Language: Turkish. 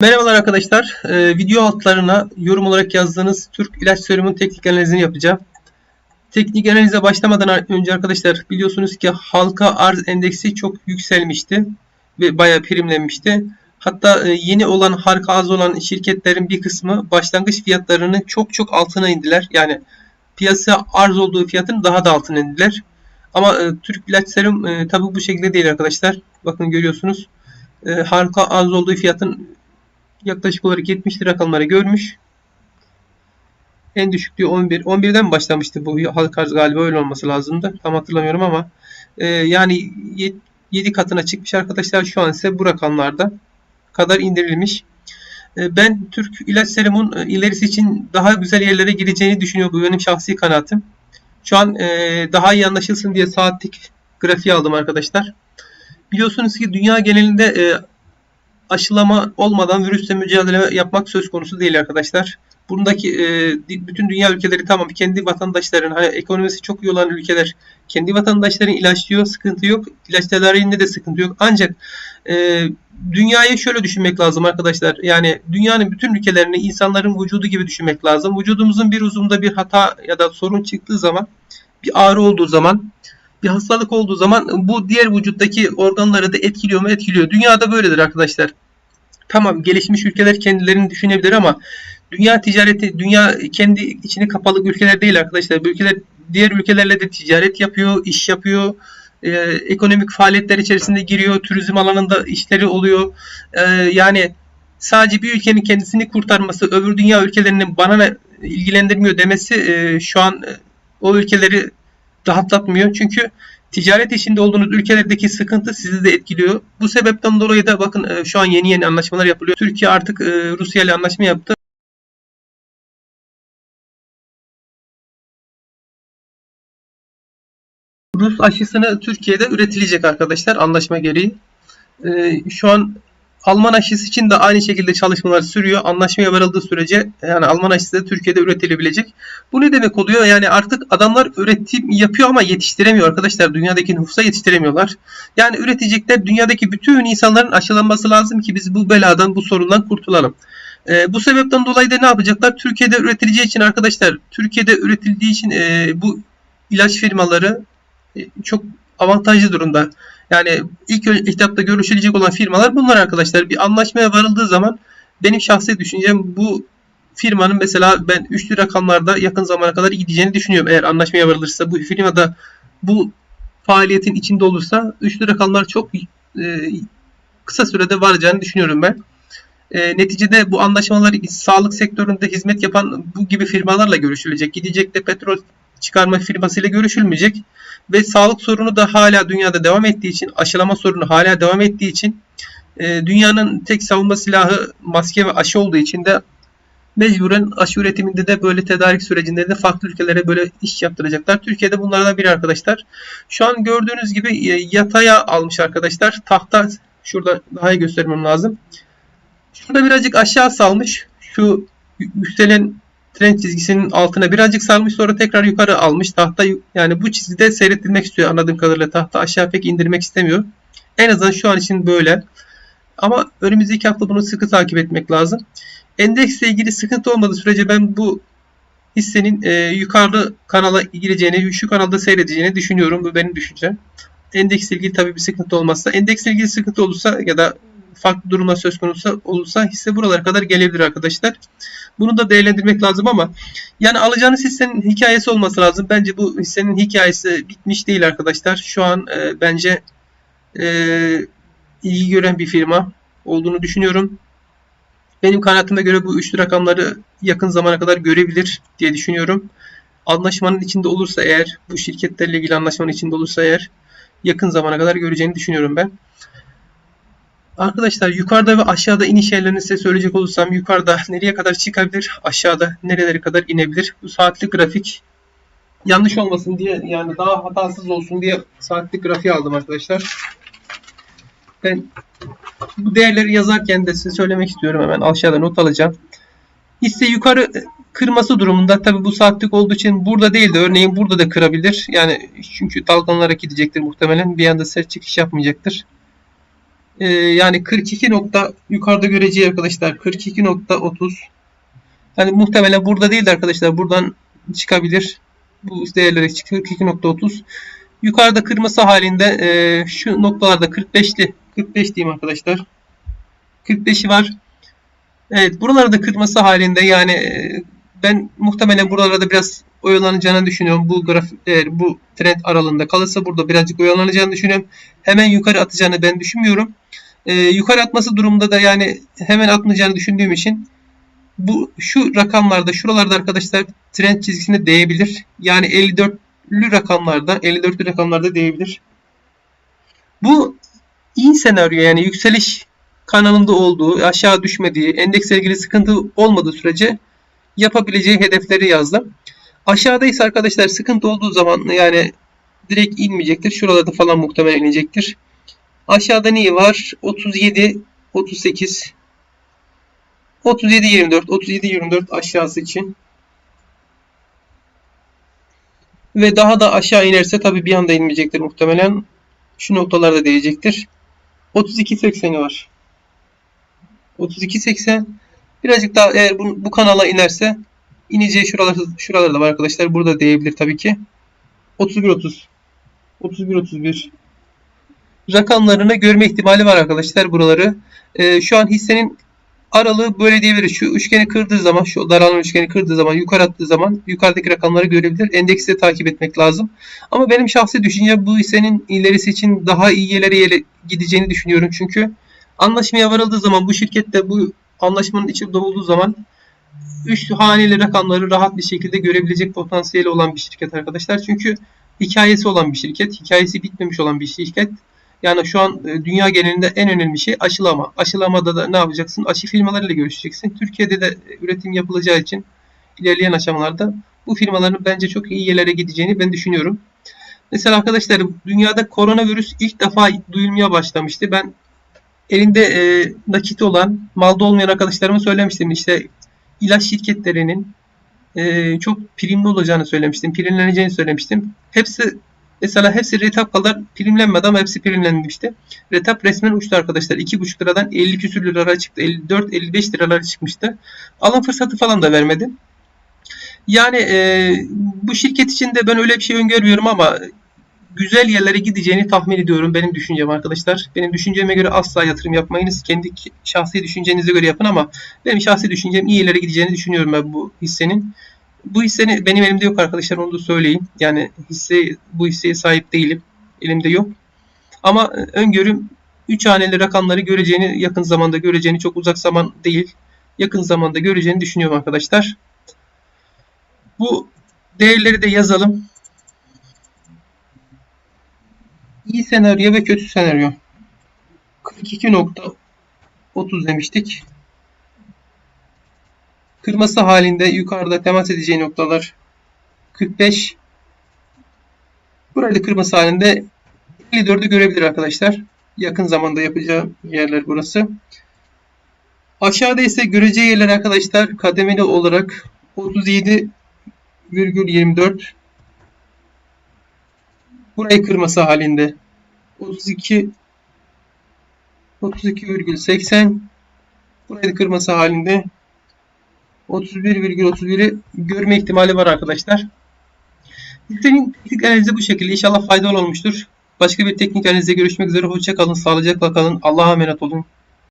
Merhabalar arkadaşlar. Ee, video altlarına yorum olarak yazdığınız Türk ilaç serumun teknik analizini yapacağım. Teknik analize başlamadan önce arkadaşlar biliyorsunuz ki halka arz endeksi çok yükselmişti ve bayağı primlenmişti. Hatta e, yeni olan halka arz olan şirketlerin bir kısmı başlangıç fiyatlarını çok çok altına indiler. Yani piyasa arz olduğu fiyatın daha da altına indiler. Ama e, Türk ilaç serum e, tabi bu şekilde değil arkadaşlar. Bakın görüyorsunuz. E, halka arz olduğu fiyatın yaklaşık olarak 70 rakamları görmüş. En düşüklüğü 11. 11'den mi başlamıştı bu halk arz galiba öyle olması lazımdı. Tam hatırlamıyorum ama e, yani 7 katına çıkmış arkadaşlar. Şu an ise bu rakamlarda kadar indirilmiş. E, ben Türk ilaç serumun e, ilerisi için daha güzel yerlere gireceğini düşünüyorum. Bu benim şahsi kanaatim. Şu an e, daha iyi anlaşılsın diye saatlik grafiği aldım arkadaşlar. Biliyorsunuz ki dünya genelinde aşılama olmadan virüsle mücadele yapmak söz konusu değil arkadaşlar. Bundaki e, bütün dünya ülkeleri tamam kendi vatandaşların hani ekonomisi çok iyi olan ülkeler kendi vatandaşların ilaçlıyor sıkıntı yok. İlaç tedariğinde de sıkıntı yok. Ancak e, dünyayı şöyle düşünmek lazım arkadaşlar. Yani dünyanın bütün ülkelerini insanların vücudu gibi düşünmek lazım. Vücudumuzun bir uzunda bir hata ya da sorun çıktığı zaman bir ağrı olduğu zaman bir hastalık olduğu zaman bu diğer vücuttaki organları da etkiliyor mu? Etkiliyor. Dünyada böyledir arkadaşlar. Tamam gelişmiş ülkeler kendilerini düşünebilir ama dünya ticareti, dünya kendi içine kapalı ülkeler değil arkadaşlar. Ülkeler diğer ülkelerle de ticaret yapıyor, iş yapıyor. E, ekonomik faaliyetler içerisinde giriyor. Turizm alanında işleri oluyor. E, yani sadece bir ülkenin kendisini kurtarması, öbür dünya ülkelerinin bana ilgilendirmiyor demesi e, şu an e, o ülkeleri rahatlatmıyor. Çünkü ticaret işinde olduğunuz ülkelerdeki sıkıntı sizi de etkiliyor. Bu sebepten dolayı da bakın e, şu an yeni yeni anlaşmalar yapılıyor. Türkiye artık e, Rusya ile anlaşma yaptı. Rus aşısını Türkiye'de üretilecek arkadaşlar anlaşma gereği. E, şu an Alman aşısı için de aynı şekilde çalışmalar sürüyor. Anlaşmaya varıldığı sürece yani Alman aşısı da Türkiye'de üretilebilecek. Bu ne demek oluyor? Yani artık adamlar üretim yapıyor ama yetiştiremiyor arkadaşlar. Dünyadaki nüfusa yetiştiremiyorlar. Yani üretecekler dünyadaki bütün insanların aşılanması lazım ki biz bu beladan, bu sorundan kurtulalım. E, bu sebepten dolayı da ne yapacaklar? Türkiye'de üretileceği için arkadaşlar, Türkiye'de üretildiği için e, bu ilaç firmaları e, çok avantajlı durumda. Yani ilk etapta görüşülecek olan firmalar bunlar arkadaşlar. Bir anlaşmaya varıldığı zaman benim şahsi düşüncem bu firmanın mesela ben üçlü rakamlarda yakın zamana kadar gideceğini düşünüyorum. Eğer anlaşmaya varılırsa bu firmada bu faaliyetin içinde olursa üçlü rakamlar çok e, kısa sürede varacağını düşünüyorum ben. E, neticede bu anlaşmalar sağlık sektöründe hizmet yapan bu gibi firmalarla görüşülecek. Gidecek de petrol çıkarma firmasıyla görüşülmeyecek ve sağlık sorunu da hala dünyada devam ettiği için, aşılama sorunu hala devam ettiği için e, dünyanın tek savunma silahı maske ve aşı olduğu için de mecburen aşı üretiminde de böyle tedarik sürecinde de farklı ülkelere böyle iş yaptıracaklar. Türkiye'de bunlardan biri arkadaşlar. Şu an gördüğünüz gibi e, yataya almış arkadaşlar. Tahta şurada daha iyi göstermem lazım. Şurada birazcık aşağı salmış. Şu yükselen trend çizgisinin altına birazcık salmış sonra tekrar yukarı almış. Tahta yani bu çizgide seyrettirmek istiyor anladığım kadarıyla. Tahta aşağı pek indirmek istemiyor. En azından şu an için böyle. Ama önümüzdeki hafta bunu sıkı takip etmek lazım. Endeksle ilgili sıkıntı olmadığı sürece ben bu hissenin e, yukarıda kanala gireceğini, şu kanalda seyredeceğini düşünüyorum. Bu benim düşüncem. Endeksle ilgili tabii bir sıkıntı olmazsa. Endeksle ilgili sıkıntı olursa ya da farklı durumlar söz konusu olursa hisse buralara kadar gelebilir arkadaşlar. Bunu da değerlendirmek lazım ama yani alacağınız hissenin hikayesi olması lazım. Bence bu hissenin hikayesi bitmiş değil arkadaşlar. Şu an e, bence e, ilgi gören bir firma olduğunu düşünüyorum. Benim kanaatıma göre bu üçlü rakamları yakın zamana kadar görebilir diye düşünüyorum. Anlaşmanın içinde olursa eğer, bu şirketlerle ilgili anlaşmanın içinde olursa eğer yakın zamana kadar göreceğini düşünüyorum ben. Arkadaşlar yukarıda ve aşağıda iniş yerlerini size söyleyecek olursam yukarıda nereye kadar çıkabilir, aşağıda nerelere kadar inebilir. Bu saatlik grafik yanlış olmasın diye yani daha hatasız olsun diye saatlik grafiği aldım arkadaşlar. Ben bu değerleri yazarken de size söylemek istiyorum hemen aşağıda not alacağım. Hisse yukarı kırması durumunda tabi bu saatlik olduğu için burada değil de örneğin burada da kırabilir. Yani çünkü dalgalanlara gidecektir muhtemelen bir anda sert çıkış yapmayacaktır. Ee, yani 42 nokta yukarıda göreceği arkadaşlar 42.30 hani muhtemelen burada değil de arkadaşlar buradan çıkabilir. Bu değerlere 42.30 yukarıda kırması halinde e, şu noktalarda 45'li 45 diyeyim arkadaşlar. 45'i var. Evet buralarda kırması halinde yani e, ben muhtemelen buralarda biraz oyalanacağını düşünüyorum. Bu graf eğer bu trend aralığında kalırsa burada birazcık oyalanacağını düşünüyorum. Hemen yukarı atacağını ben düşünmüyorum. Ee, yukarı atması durumunda da yani hemen atmayacağını düşündüğüm için bu şu rakamlarda şuralarda arkadaşlar trend çizgisine değebilir. Yani 54'lü rakamlarda 54'lü rakamlarda değebilir. Bu iyi senaryo yani yükseliş kanalında olduğu, aşağı düşmediği, endeksle ilgili sıkıntı olmadığı sürece yapabileceği hedefleri yazdım. Aşağıda ise arkadaşlar sıkıntı olduğu zaman yani direkt inmeyecektir. Şuralarda falan muhtemelen inecektir. Aşağıda neyi var? 37, 38, 37, 24, 37, 24 aşağısı için. Ve daha da aşağı inerse tabii bir anda inmeyecektir muhtemelen. Şu noktalarda değecektir. 32.80'i var. 32.80 birazcık daha eğer bu, bu kanala inerse ineceği şuralar, şuralarda var arkadaşlar. Burada değebilir tabii ki. 31.30 31.31 rakamlarını görme ihtimali var arkadaşlar buraları. Ee, şu an hissenin aralığı böyle diyebiliriz. Şu üçgeni kırdığı zaman, şu daralan üçgeni kırdığı zaman, yukarı attığı zaman yukarıdaki rakamları görebilir. Endeksi de takip etmek lazım. Ama benim şahsi düşünce bu hissenin ilerisi için daha iyi yerlere gideceğini düşünüyorum. Çünkü anlaşmaya varıldığı zaman bu şirkette bu anlaşmanın içinde olduğu zaman üç haneli rakamları rahat bir şekilde görebilecek potansiyeli olan bir şirket arkadaşlar. Çünkü hikayesi olan bir şirket, hikayesi bitmemiş olan bir şirket. Yani şu an e, dünya genelinde en önemli şey aşılama. Aşılamada da ne yapacaksın? Aşı firmalarıyla görüşeceksin. Türkiye'de de üretim yapılacağı için ilerleyen aşamalarda bu firmaların bence çok iyi yerlere gideceğini ben düşünüyorum. Mesela arkadaşlar dünyada koronavirüs ilk defa duyulmaya başlamıştı. Ben elinde e, nakit olan, malda olmayan arkadaşlarıma söylemiştim. İşte ilaç şirketlerinin e, çok primli olacağını söylemiştim. Primleneceğini söylemiştim. Hepsi mesela hepsi retap kadar primlenmedi ama hepsi primlenmişti. Retap resmen uçtu arkadaşlar. 2,5 liradan 50 küsür liralara çıktı. 54-55 liralara çıkmıştı. Alım fırsatı falan da vermedi. Yani e, bu şirket için de ben öyle bir şey öngörmüyorum ama güzel yerlere gideceğini tahmin ediyorum. Benim düşüncem arkadaşlar. Benim düşünceme göre asla yatırım yapmayınız. Kendi şahsi düşüncenize göre yapın ama benim şahsi düşüncem iyi yerlere gideceğini düşünüyorum ben bu hissenin. Bu hissenin benim elimde yok arkadaşlar onu da söyleyeyim. Yani hisse bu hisseye sahip değilim. Elimde yok. Ama öngörüm 3 haneli rakamları göreceğini yakın zamanda göreceğini çok uzak zaman değil. Yakın zamanda göreceğini düşünüyorum arkadaşlar. Bu değerleri de yazalım. İyi senaryo ve kötü senaryo. 42.30 demiştik. Kırması halinde yukarıda temas edeceği noktalar 45. Burada kırması halinde 54'ü görebilir arkadaşlar. Yakın zamanda yapacağı yerler burası. Aşağıda ise göreceği yerler arkadaşlar kademeli olarak 37,24 burayı kırması halinde 32 32,80 burayı kırması halinde 31,31'i görme ihtimali var arkadaşlar. Listenin teknik analizi bu şekilde. İnşallah faydalı olmuştur. Başka bir teknik analizde görüşmek üzere. Hoşçakalın. Sağlıcakla kalın. Allah'a emanet olun.